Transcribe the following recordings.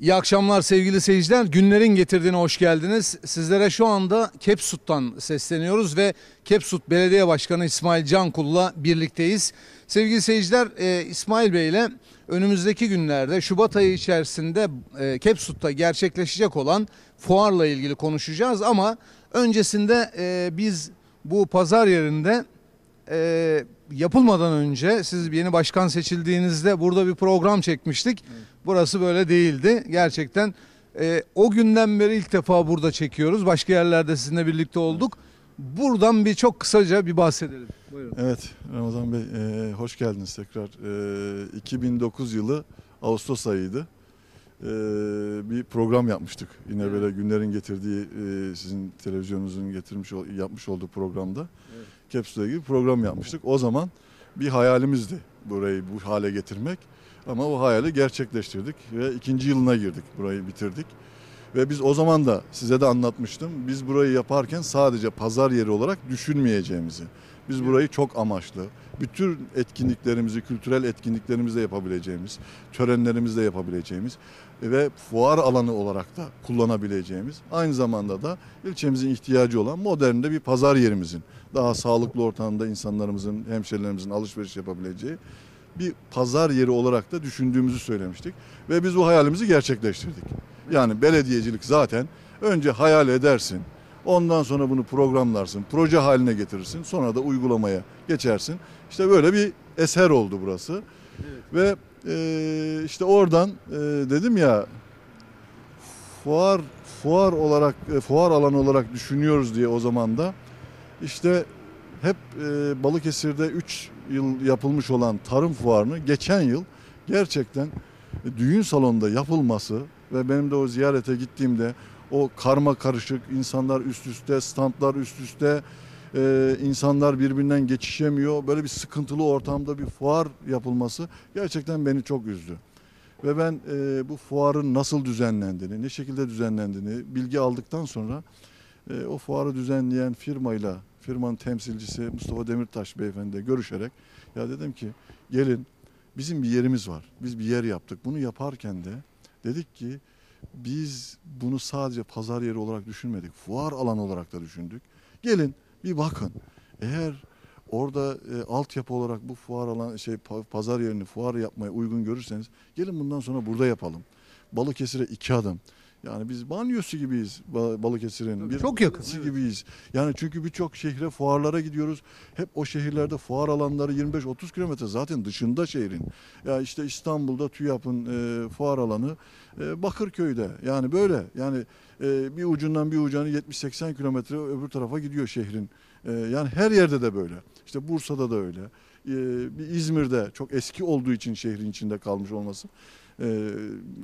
İyi akşamlar sevgili seyirciler. Günlerin getirdiğine hoş geldiniz. Sizlere şu anda Kepsut'tan sesleniyoruz ve Kepsut Belediye Başkanı İsmail Cankul'la birlikteyiz. Sevgili seyirciler e, İsmail Bey ile önümüzdeki günlerde Şubat ayı içerisinde e, Kepsut'ta gerçekleşecek olan fuarla ilgili konuşacağız ama öncesinde e, biz bu pazar yerinde yapılmadan önce siz yeni başkan seçildiğinizde burada bir program çekmiştik. Burası böyle değildi. Gerçekten e, o günden beri ilk defa burada çekiyoruz. Başka yerlerde sizinle birlikte olduk. Buradan bir çok kısaca bir bahsedelim. Buyurun. Evet Ramazan Bey e, hoş geldiniz tekrar. E, 2009 yılı Ağustos ayıydı. E, bir program yapmıştık. Yine Evet. böyle günlerin getirdiği e, sizin televizyonunuzun getirmiş yapmış olduğu programda. Evet. Capsule'la ilgili program yapmıştık. O zaman bir hayalimizdi burayı bu hale getirmek. Ama o hayali gerçekleştirdik ve ikinci yılına girdik. Burayı bitirdik. Ve biz o zaman da size de anlatmıştım. Biz burayı yaparken sadece pazar yeri olarak düşünmeyeceğimizi. Biz burayı çok amaçlı, bütün etkinliklerimizi, kültürel etkinliklerimizi de yapabileceğimiz, törenlerimizi de yapabileceğimiz ve fuar alanı olarak da kullanabileceğimiz, aynı zamanda da ilçemizin ihtiyacı olan modern de bir pazar yerimizin, daha sağlıklı ortamda insanlarımızın, hemşerilerimizin alışveriş yapabileceği bir pazar yeri olarak da düşündüğümüzü söylemiştik. Ve biz bu hayalimizi gerçekleştirdik. Yani belediyecilik zaten önce hayal edersin, ondan sonra bunu programlarsın, proje haline getirirsin, sonra da uygulamaya geçersin. İşte böyle bir eser oldu burası. Ve e, işte oradan e, dedim ya fuar fuar olarak e, fuar alanı olarak düşünüyoruz diye o zaman da işte hep e, Balıkesir'de 3 yıl yapılmış olan tarım fuarını geçen yıl gerçekten düğün salonunda yapılması ve benim de o ziyarete gittiğimde o karma karışık insanlar üst üste, standlar üst üste, e, insanlar birbirinden geçişemiyor. Böyle bir sıkıntılı ortamda bir fuar yapılması gerçekten beni çok üzdü. Ve ben e, bu fuarın nasıl düzenlendiğini, ne şekilde düzenlendiğini bilgi aldıktan sonra e, o fuarı düzenleyen firmayla, firmanın temsilcisi Mustafa Demirtaş beyefendiyle görüşerek ya dedim ki gelin bizim bir yerimiz var. Biz bir yer yaptık. Bunu yaparken de dedik ki biz bunu sadece pazar yeri olarak düşünmedik. Fuar alanı olarak da düşündük. Gelin bir bakın. Eğer orada e, altyapı olarak bu fuar alan şey pa- pazar yerini fuar yapmaya uygun görürseniz gelin bundan sonra burada yapalım. Balıkesir'e iki adım. Yani biz banyosu gibiyiz Ba- Balıkesir'in. Bir çok yakın, gibiyiz. Yani çünkü birçok şehre fuarlara gidiyoruz. Hep o şehirlerde fuar alanları 25-30 kilometre zaten dışında şehrin. Ya işte İstanbul'da TÜYAP'ın e, fuar alanı e, Bakırköy'de. Yani böyle. Yani e, bir ucundan bir ucuna 70-80 kilometre öbür tarafa gidiyor şehrin. E, yani her yerde de böyle. İşte Bursa'da da öyle. E, bir İzmir'de çok eski olduğu için şehrin içinde kalmış olması e,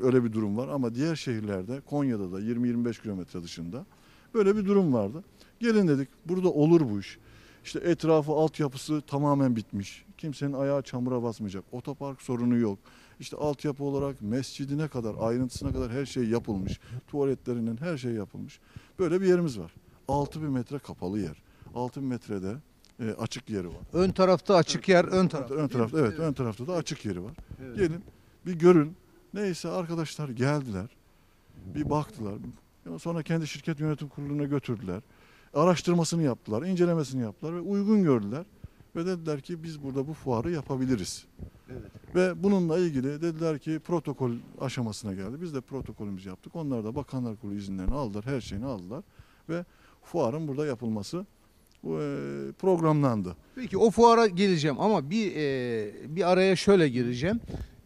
öyle bir durum var. Ama diğer şehirlerde Konya'da da 20-25 kilometre dışında böyle bir durum vardı. Gelin dedik burada olur bu iş. İşte etrafı altyapısı tamamen bitmiş. Kimsenin ayağı çamura basmayacak. Otopark sorunu yok. İşte altyapı olarak mescidine kadar, ayrıntısına kadar her şey yapılmış. Tuvaletlerinin her şey yapılmış. Böyle bir yerimiz var. 6000 metre kapalı yer. 6000 metrede e, açık yeri var. Ön tarafta açık yer, ön tarafta. Ön tarafta evet, ön tarafta da açık yeri var. Evet. Gelin bir görün. Neyse arkadaşlar geldiler. Bir baktılar. Sonra kendi şirket yönetim kuruluna götürdüler. Araştırmasını yaptılar, incelemesini yaptılar ve uygun gördüler. Ve dediler ki biz burada bu fuarı yapabiliriz. Evet. Ve bununla ilgili dediler ki protokol aşamasına geldi. Biz de protokolümüzü yaptık. Onlar da Bakanlar Kurulu izinlerini aldılar, her şeyini aldılar. Ve fuarın burada yapılması e, programlandı. Peki o fuara geleceğim ama bir e, bir araya şöyle gireceğim.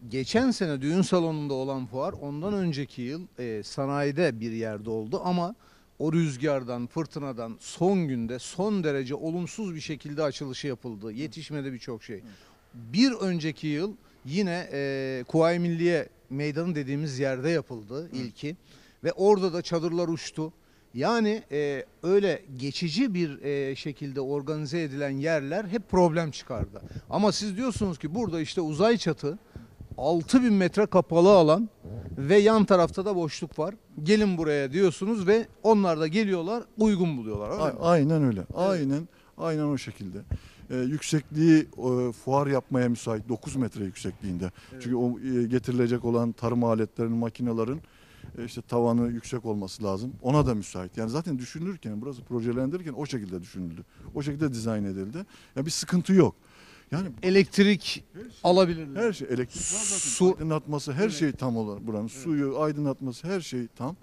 Geçen sene düğün salonunda olan fuar ondan önceki yıl e, sanayide bir yerde oldu ama o rüzgardan, fırtınadan son günde son derece olumsuz bir şekilde açılışı yapıldı. Yetişmedi birçok şey. Bir önceki yıl yine e, Kuvayi Milliye Meydanı dediğimiz yerde yapıldı ilki ve orada da çadırlar uçtu. Yani e, öyle geçici bir e, şekilde organize edilen yerler hep problem çıkardı. Ama siz diyorsunuz ki burada işte uzay çatı 6000 metre kapalı alan ve yan tarafta da boşluk var. Gelin buraya diyorsunuz ve onlar da geliyorlar uygun buluyorlar. öyle A- mi? Aynen öyle. Aynen aynen o şekilde. e, yüksekliği e, fuar yapmaya müsait 9 metre yüksekliğinde. Çünkü o e, getirilecek olan tarım aletlerinin, makinelerin e, işte tavanı yüksek olması lazım. Ona da müsait. Yani zaten düşünülürken, burası projelendirirken o şekilde düşünüldü. O şekilde dizayn edildi. Yani bir sıkıntı yok. Yani Elektrik alabilirler. her şey elektrik var zaten. Su- Aydınlatması her şey tam olarak buranın. Suyu, aydınlatması her şey tam.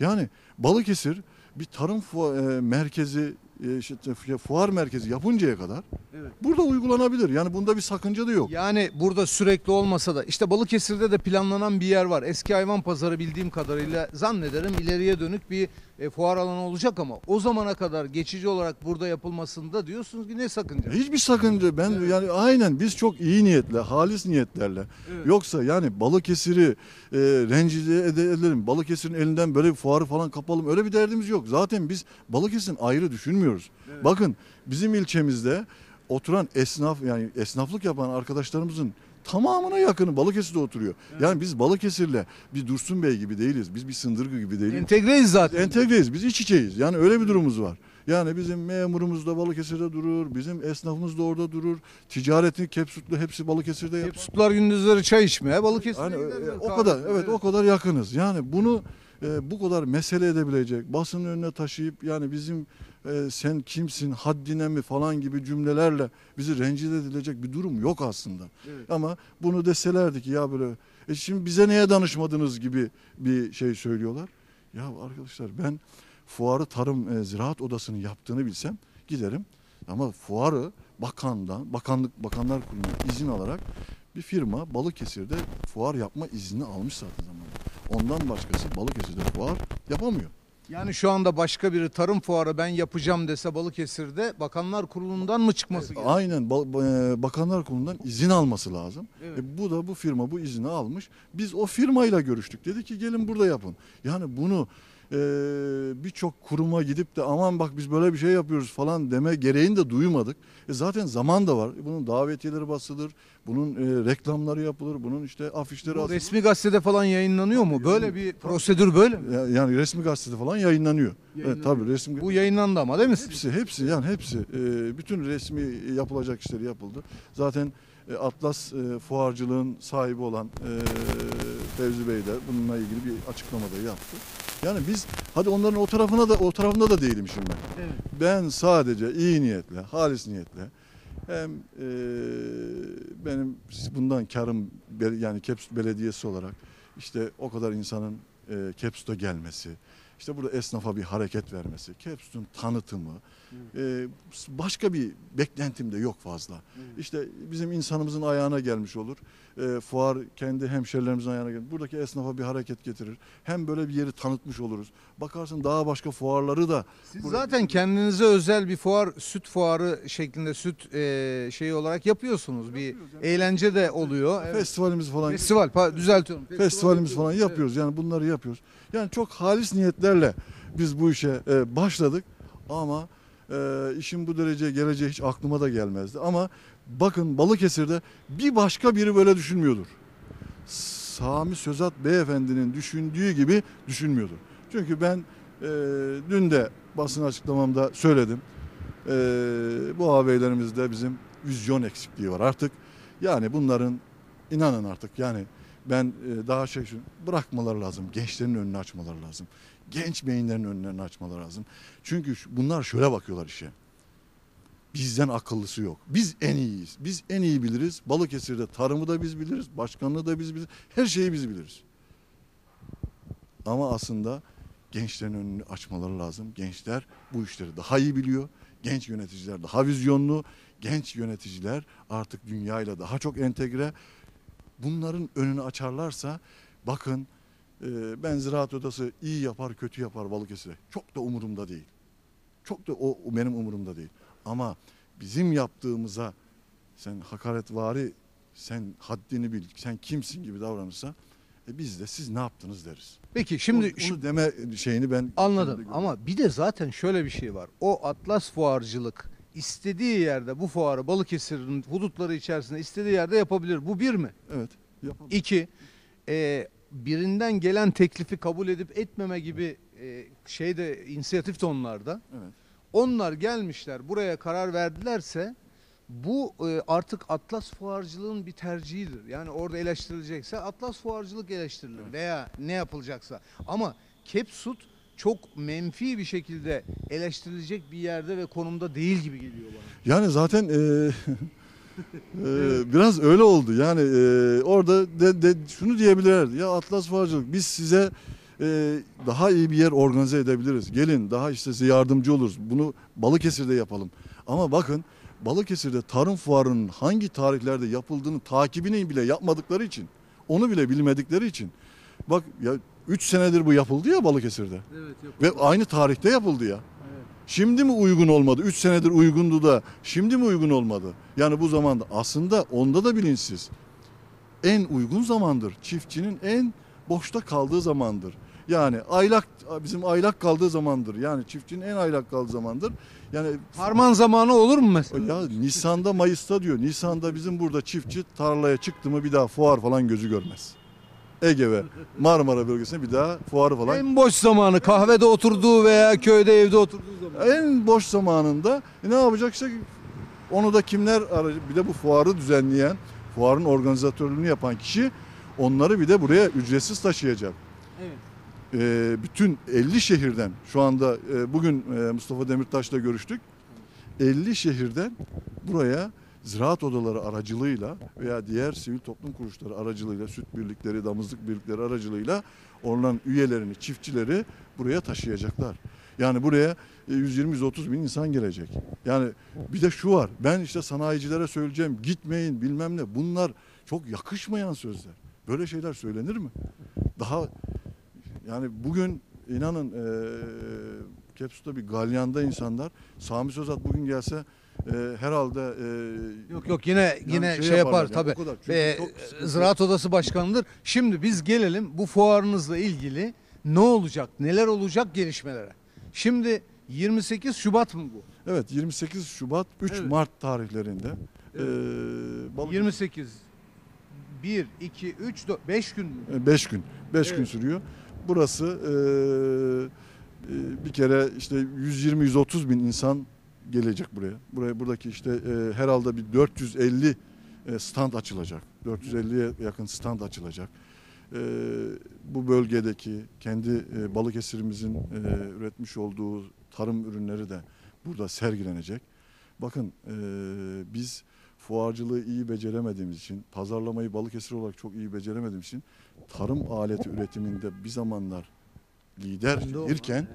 Yani Balıkesir bir tarım e, merkezi işte fu- fuar merkezi yapıncaya kadar Evet. burada uygulanabilir. Yani bunda bir sakınca da yok. Yani burada sürekli olmasa da işte Balıkesir'de de planlanan bir yer var. Eski hayvan pazarı bildiğim kadarıyla zannederim ileriye dönük bir e, fuar alanı olacak ama o zamana kadar geçici olarak burada yapılmasında diyorsunuz ki ne sakınca? Hiçbir sakınca ben yani aynen biz çok iyi niyetle, halis niyetlerle. Evet. Yoksa yani Balıkesir'i e, rencide ede- edelim. Balıkesir'in elinden böyle bir fuarı falan kapalım. Öyle bir derdimiz yok. Zaten biz Balıkesir'in ayrı düşünmüyoruz. Evet. Bakın bizim ilçemizde oturan esnaf yani esnaflık yapan arkadaşlarımızın tamamına yakını Balıkesir'de oturuyor. Yani biz Balıkesir'le bir Dursun Bey gibi değiliz. Biz bir Sındırgı gibi değiliz. Entegreyiz zaten. Entegreyiz. Biz iç içeyiz. Yani öyle bir durumumuz var. Yani bizim memurumuz da Balıkesir'de durur. Bizim esnafımız da orada durur. Ticareti, Kepsutlu hepsi Balıkesir'de yapar. Hepsutlar gündüzleri çay içmeye Balıkesir'e Yani, o kadar evet o kadar yakınız. Yani bunu e, bu kadar mesele edebilecek, basının önüne taşıyıp yani bizim e, sen kimsin, haddine mi falan gibi cümlelerle bizi rencide edilecek bir durum yok aslında. Evet. Ama bunu deselerdi ki ya böyle e şimdi bize niye danışmadınız gibi bir şey söylüyorlar. Ya arkadaşlar ben fuarı Tarım e, Ziraat Odası'nın yaptığını bilsem giderim. Ama fuarı bakandan, bakanlık bakanlar kurulundan izin alarak bir firma Balıkesir'de fuar yapma izni almış zaten. Ondan başkası Balıkesir'de fuar yapamıyor. Yani şu anda başka biri tarım fuarı ben yapacağım dese Balıkesir'de Bakanlar Kurulu'ndan mı çıkması gerekiyor? Aynen ba- e, Bakanlar Kurulu'ndan izin alması lazım. Evet. E, bu da bu firma bu izni almış. Biz o firmayla görüştük. Dedi ki gelin burada yapın. Yani bunu e, birçok kuruma gidip de aman bak biz böyle bir şey yapıyoruz falan deme gereğini de duymadık. E, zaten zaman da var. Bunun davetiyeleri basılır. Bunun e, reklamları yapılır. Bunun işte afişleri Bu asılır. resmi gazetede falan yayınlanıyor mu? Böyle bir prosedür böyle mi? Ya- Yani resmi gazetede falan yayınlanıyor. Evet tabii resmi Bu yayınlandı ama değil mi? Hepsi, hepsi yani hepsi. e, bütün resmi yapılacak işleri yapıldı. Zaten e, Atlas e, fuarcılığın sahibi olan e, Fevzi Bey de bununla ilgili bir açıklama da yaptı. Yani biz hadi onların o tarafına da o tarafında da değilim şimdi ben. Evet. Ben sadece iyi niyetle, halis niyetle hem e, benim bundan karım yani Kepsut Belediyesi olarak işte o kadar insanın e, Kepsut'a gelmesi, işte burada esnafa bir hareket vermesi, Kepsut'un tanıtımı, e, başka bir beklentim de yok fazla. İşte bizim insanımızın ayağına gelmiş olur. E, fuar kendi hemşerilerimizin ayağına gelir. Buradaki esnafa bir hareket getirir. Hem böyle bir yeri tanıtmış oluruz. Bakarsın daha başka fuarları da Siz Buraya- zaten kendinize özel bir fuar, süt fuarı şeklinde süt e, şeyi olarak yapıyorsunuz. Bir eğlence de oluyor. Evet. festivalimiz falan Festival, pa- düzeltiyorum. festivalimiz falan yapıyoruz. yapıyoruz. Yani bunları yapıyoruz. Yani çok halis niyetlerle biz bu işe e, başladık ama e, işin bu dereceye geleceği hiç aklıma da gelmezdi. Ama bakın Balıkesir'de bir başka biri böyle düşünmüyordur. Sami Sözat Beyefendinin düşündüğü gibi düşünmüyordur. Çünkü ben e, dün de basın açıklamamda söyledim. E, bu ağabeylerimizde bizim vizyon eksikliği var artık. Yani bunların inanın artık yani ben e, daha şey bırakmaları lazım. Gençlerin önünü açmaları lazım. Genç beyinlerin önlerini açmaları lazım. Çünkü bunlar şöyle bakıyorlar işe. Bizden akıllısı yok. Biz en iyiyiz. Biz en iyi biliriz. Balıkesir'de tarımı da biz biliriz. Başkanlığı da biz biliriz. Her şeyi biz biliriz. Ama aslında gençlerin önünü açmaları lazım. Gençler bu işleri daha iyi biliyor. Genç yöneticiler daha vizyonlu. Genç yöneticiler artık dünyayla daha çok entegre. Bunların önünü açarlarsa bakın e, ben ziraat odası iyi yapar kötü yapar Balıkesir'e. Çok da umurumda değil. Çok da o, benim umurumda değil. Ama bizim yaptığımıza sen hakaretvari sen haddini bil sen kimsin gibi davranırsa e, biz de siz ne yaptınız deriz. Peki şimdi onu, onu deme şeyini ben Anladım ama bir de zaten şöyle bir şey var. O Atlas fuarcılık istediği yerde bu fuarı Balıkesir'in hudutları içerisinde istediği yerde yapabilir. Bu bir mi? Evet. Yapalım. İki, e, birinden gelen teklifi kabul edip etmeme gibi e, şeyde inisiyatif de onlarda. Evet. Onlar gelmişler buraya karar verdilerse Bu e, artık Atlas fuarcılığın bir tercihidir. Yani orada eleştirilecekse Atlas fuarcılık eleştirilir veya ne yapılacaksa. Ama Kepsut çok menfi bir şekilde eleştirilecek bir yerde ve konumda değil gibi geliyor bana. Yani zaten e, e, biraz öyle oldu. Yani e, orada de, de şunu diyebilirlerdi. Ya Atlas Fuarcılık biz size e, daha iyi bir yer organize edebiliriz. Gelin daha işte size yardımcı oluruz. Bunu Balıkesir'de yapalım. Ama bakın Balıkesir'de tarım fuarının hangi tarihlerde yapıldığını takibini bile yapmadıkları için, onu bile bilmedikleri için. Bak ya 3 senedir bu yapıldı ya Balıkesir'de. Evet, Ve aynı tarihte yapıldı ya. Şimdi mi uygun olmadı? 3 senedir uygundu da şimdi mi uygun olmadı? Yani bu zamanda aslında onda da bilinçsiz. En uygun zamandır. Çiftçinin en boşta kaldığı zamandır. Yani aylak bizim aylak kaldığı zamandır. Yani çiftçinin en aylak kaldığı zamandır. Yani Harman zamanı olur mu mesela? ya Nisan'da Mayıs'ta diyor. Nisan'da bizim burada çiftçi tarlaya çıktı mı bir daha fuar falan gözü görmez. Ege ve Marmara bölgesinde bir daha fuarı falan En boş zamanı kahvede oturduğu veya köyde evde oturduğu zaman. en boş zamanında e, ne yapacak işte onu da kimler aracı bir de bu fuarı düzenleyen fuarın organizatörlüğünü yapan kişi onları bir de buraya ücretsiz taşıyacak. Evet. Ee, bütün 50 şehirden şu anda e, bugün e, Mustafa Demirtaş'la görüştük. 50 şehirden buraya ziraat odaları aracılığıyla veya diğer sivil toplum kuruluşları aracılığıyla, süt birlikleri, damızlık birlikleri aracılığıyla onların üyelerini, çiftçileri buraya taşıyacaklar. Yani buraya e, 120-130 bin insan gelecek. Yani bir de şu var. Ben işte sanayicilere söyleyeceğim gitmeyin bilmem ne. Bunlar çok yakışmayan sözler. Böyle şeyler söylenir mi? Daha yani bugün inanın e, Kepsut'ta bir galyanda insanlar Sami Sözat bugün gelse e, herhalde e, Yok yok yine yine şey, yapar yaparlar yani, tabii. o kadar. Çünkü Ve çok sıkıntı. Ziraat Odası Başkanı'dır. Şimdi biz gelelim bu fuarınızla ilgili ne olacak, neler olacak gelişmelere. Şimdi 28 Şubat mı bu? Evet 28 Şubat 3 Evet. Mart tarihlerinde e, Balık- 28 1 2 3 4 5 gün mü? 5 gün. 5 gün Evet. sürüyor. Burası e, e, bir kere işte 120-130 bin insan gelecek buraya. Buraya buradaki işte e, herhalde bir 450 e, stand açılacak. 450'ye yakın stand açılacak. E, bu bölgedeki kendi e, Balıkesir'imizin e, üretmiş olduğu tarım ürünleri de burada sergilenecek. Bakın e, biz fuarcılığı iyi beceremediğimiz için, pazarlamayı Balıkesir olarak çok iyi beceremediğimiz için tarım aleti üretiminde bir zamanlar lider irken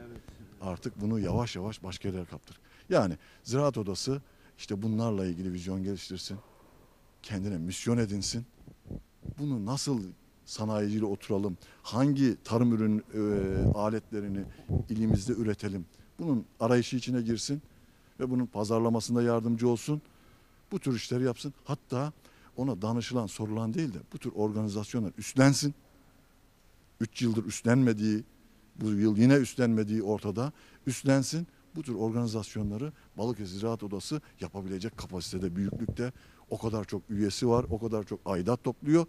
artık bunu yavaş yavaş başka yerlere kaptır. Yani Ziraat Odası işte bunlarla ilgili vizyon geliştirsin. Kendine misyon edinsin. Bunu nasıl sanayiciyle oturalım? Hangi tarım ürün e, aletlerini ilimizde üretelim? Bunun arayışı içine girsin ve bunun pazarlamasında yardımcı olsun. Bu tür işleri yapsın. Hatta ona danışılan, sorulan değil de bu tür organizasyonlar üstlensin. 3 yıldır üstlenmediği, bu yıl yine üstlenmediği ortada. Üstlensin. Bu tür organizasyonları Balıkesir Ziraat Odası yapabilecek kapasitede, büyüklükte. O kadar çok üyesi var, o kadar çok aidat topluyor.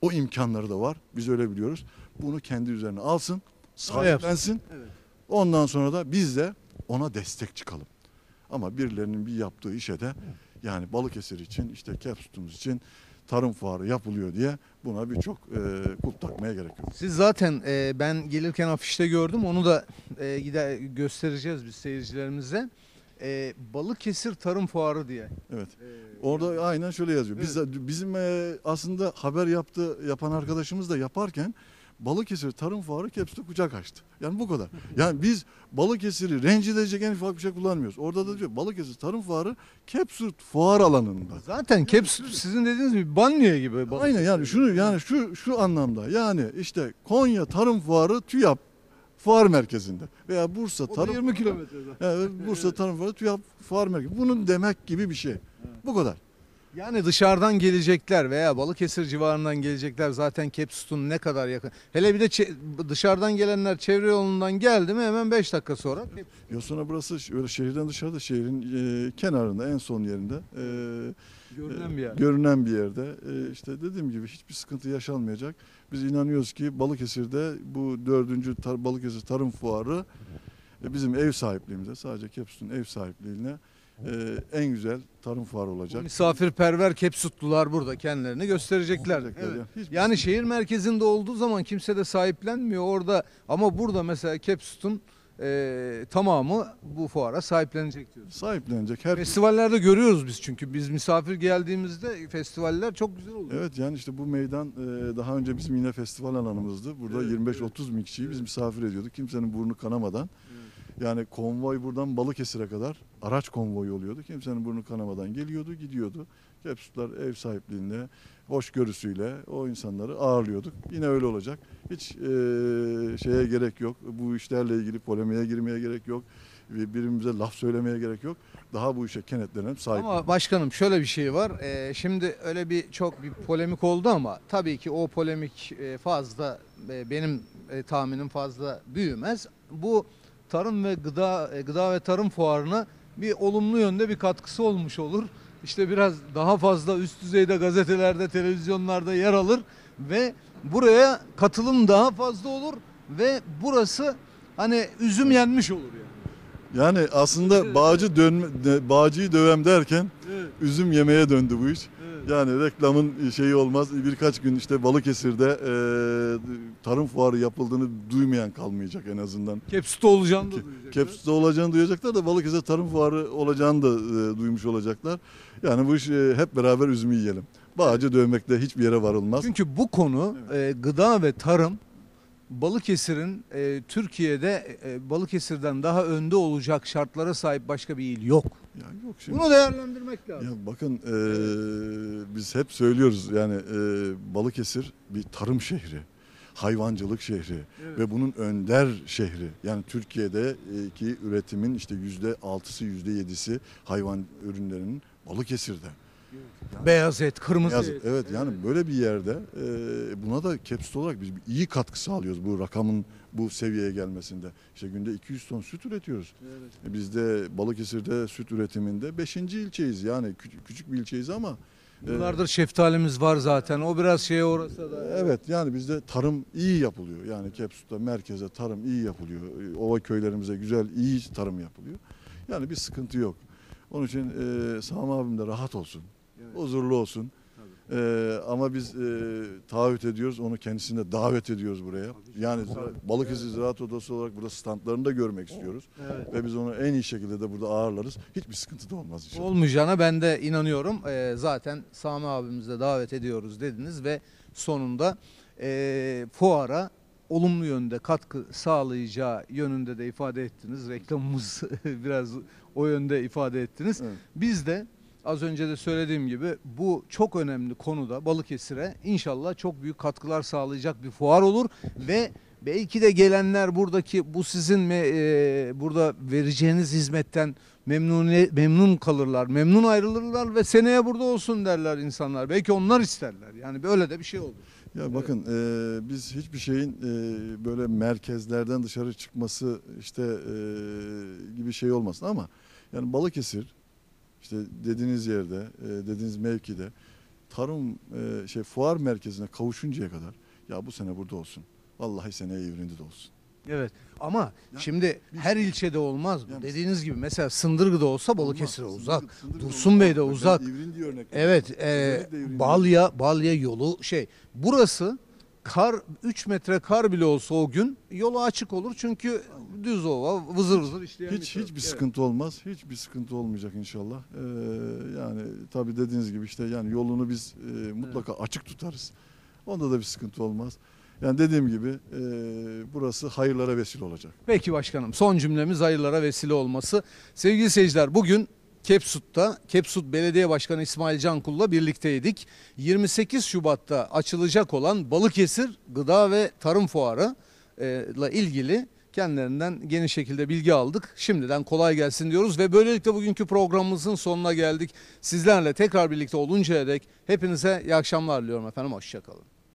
O imkanları da var. Biz öyle biliyoruz. Bunu kendi üzerine alsın, sahiplensin. Evet. Ondan sonra da biz de ona destek çıkalım. Ama birilerinin bir yaptığı işe de yani Balıkesir için işte Kepsut'umuz için tarım fuarı yapılıyor diye buna birçok e, kulp takmaya gerek yok. Siz zaten e, ben gelirken afişte gördüm. Onu da e, gider göstereceğiz biz seyircilerimize. E, Balıkesir Tarım Fuarı diye. Evet. E, Orada aynen şöyle yazıyor. Biz de- bizim e, aslında haber yaptı yapan arkadaşımız da yaparken Balıkesir Tarım Fuarı Kepsut'a kucak açtı. Yani bu kadar. Yani biz Balıkesir'i rencide edecek en ufak bir şey kullanmıyoruz. Orada da diyor Balıkesir Tarım Fuarı Kepsut fuar alanında. Zaten Kepsut sizin dediğiniz gibi banliyö gibi. Balıkesir. Aynen yani şunu yani şu şu anlamda yani işte Konya Tarım Fuarı TÜYAP fuar merkezinde veya Bursa O Tarım 20 kilometrede. Evet, Bursa Tarım Fuarı TÜYAP fuar merkezi. Bunun demek gibi bir şey. Bu kadar. Yani dışarıdan gelecekler veya Balıkesir civarından gelecekler zaten Kepsut'un ne kadar yakın. Hele bir de dışarıdan gelenler çevre yolundan geldi mi hemen 5 dakika sonra sonra burası öyle şehirden dışarıda şehrin e, kenarında en son yerinde e, görünen bir yer. görünen bir yerde e, işte dediğim gibi hiçbir sıkıntı yaşanmayacak. Biz inanıyoruz ki Balıkesir'de bu dördüncü tar- Balıkesir Tarım Fuarı e, bizim ev sahipliğimize sadece Kepsut'un ev sahipliğine e, en güzel tarım fuarı olacak. misafirperver Kepsutlular burada kendilerini gösterecekler. Gösterecekler Evet. ya. Hiçbir Yani sıkıntı- şehir merkezinde olduğu zaman kimse de sahiplenmiyor orada. Ama burada mesela Kepsut'un e, tamamı bu fuara sahiplenecek diyoruz. Sahiplenecek her Festivallerde görüyoruz biz çünkü biz misafir geldiğimizde festivaller çok güzel oluyor. Evet yani işte bu meydan e, daha önce bizim yine festival alanımızdı. Burada Evet, 25-30 bin kişiyi biz misafir ediyorduk. Kimsenin burnu kanamadan. Yani konvoy buradan Balıkesir'e kadar araç konvoyu oluyordu. Kimsenin burnu kanamadan geliyordu, gidiyordu. Kepsutlar ev sahipliğinde, hoşgörüsüyle o insanları ağırlıyorduk. Yine öyle olacak. Hiç e, şeye gerek yok. Bu işlerle ilgili polemiğe girmeye gerek yok. Birbirimize laf söylemeye gerek yok. Daha bu işe kenetlenip sahip. Ama başkanım şöyle bir şey var. Ee, şimdi öyle bir çok bir polemik oldu ama tabii ki o polemik e, fazla e, benim e, tahminim fazla büyümez. Bu tarım ve gıda e, gıda ve tarım fuarına bir olumlu yönde bir katkısı olmuş olur. İşte biraz daha fazla üst düzeyde gazetelerde, televizyonlarda yer alır ve buraya katılım daha fazla olur ve burası hani üzüm yenmiş olur yani. Yani aslında bağcı dönme, bağcıyı dövem derken Evet, üzüm yemeye döndü bu iş. Evet. Yani reklamın şeyi olmaz. Birkaç gün işte Balıkesir'de e, tarım fuarı yapıldığını duymayan kalmayacak en azından. Kepsut'ta olacağını da duyacaklar. Keps'te olacağını duyacaklar da Balıkesir tarım fuarı olacağını da e, duymuş olacaklar. Yani bu iş e, hep beraber üzümü yiyelim. Bağcı dövmekle hiçbir yere varılmaz. Çünkü bu konu e, gıda ve tarım Balıkesir'in e, Türkiye'de e, Balıkesir'den daha önde olacak şartlara sahip başka bir il yok. Ya yok şimdi. Bunu değerlendirmek lazım. Ya bakın e, biz hep söylüyoruz yani e, Balıkesir bir tarım şehri, hayvancılık şehri Evet. ve bunun önder şehri. Yani Türkiye'deki üretimin işte yüzde altısı yüzde yedisi hayvan ürünlerinin Balıkesir'de. Beyaz et, kırmızı Beyaz- et. evet yani böyle bir yerde e, buna da Kepsut olarak biz iyi katkı sağlıyoruz bu rakamın bu seviyeye gelmesinde. İşte günde 200 ton süt üretiyoruz. Evet. E, Biz de Balıkesir'de süt üretiminde 5. ilçeyiz yani küçük, küçük bir ilçeyiz ama e, Yıllardır şeftalimiz var zaten. O biraz şeye orası da. Evet yani bizde tarım iyi yapılıyor. Yani Kepsut'ta merkeze tarım iyi yapılıyor. E, Ova köylerimize güzel iyi tarım yapılıyor. Yani bir sıkıntı yok. Onun için e, Sami abim de rahat olsun. Evet. Huzurlu olsun. E, ama biz e, taahhüt ediyoruz. Onu kendisine de davet ediyoruz buraya. Yani Balıkesir Ziraat Odası olarak burada standlarını da görmek istiyoruz. Evet. Ve biz onu en iyi şekilde de burada ağırlarız. Hiçbir sıkıntı da olmaz inşallah. Olmayacağına ben de inanıyorum. Ee, zaten Sami abimizi de davet ediyoruz dediniz ve sonunda e, fuara olumlu yönde katkı sağlayacağı yönünde de ifade ettiniz. Reklamımız biraz o yönde ifade ettiniz. Evet. Biz de az önce de söylediğim gibi bu çok önemli konuda Balıkesir'e inşallah çok büyük katkılar sağlayacak bir fuar olur ve belki de gelenler buradaki bu sizin me- e, burada vereceğiniz hizmetten memnun memnun kalırlar, memnun ayrılırlar ve seneye burada olsun derler insanlar. Belki onlar isterler. Yani böyle de bir şey olur. Ya bakın e, biz hiçbir şeyin e, böyle merkezlerden dışarı çıkması işte e, gibi şey olmasın ama yani Balıkesir işte dediğiniz yerde, e, dediğiniz mevkide tarım e, şey fuar merkezine kavuşuncaya kadar ya bu sene burada olsun. Vallahi seneye İvrindi'de olsun. Evet. Ama Ya şimdi biz- her ilçede olmaz bu. Dediğiniz gibi mesela Sındırgı'da olsa Balıkesir'e uzak. Sındırgı- Dursun Bey'de uzak. Örnek Evet, e. Balya Balya yolu şey. Burası kar 3 metre kar bile olsa o gün yolu açık olur çünkü düz ova vızır vızır işleyen Hiç bir hiçbir Evet. sıkıntı olmaz. Hiçbir sıkıntı olmayacak inşallah. Ee, yani tabii dediğiniz gibi işte yani yolunu biz e, mutlaka açık tutarız. Onda da bir sıkıntı olmaz. Yani dediğim gibi e, burası hayırlara vesile olacak. Peki başkanım son cümlemiz hayırlara vesile olması. Sevgili seyirciler bugün Kepsut'ta Kepsut Belediye Başkanı İsmail Cankul'la birlikteydik. 28 Şubat'ta açılacak olan Balıkesir Gıda ve Tarım Fuarı ile ilgili kendilerinden geniş şekilde bilgi aldık. Şimdiden kolay gelsin diyoruz ve böylelikle bugünkü programımızın sonuna geldik. Sizlerle tekrar birlikte oluncaya dek hepinize iyi akşamlar diliyorum efendim. Hoşçakalın.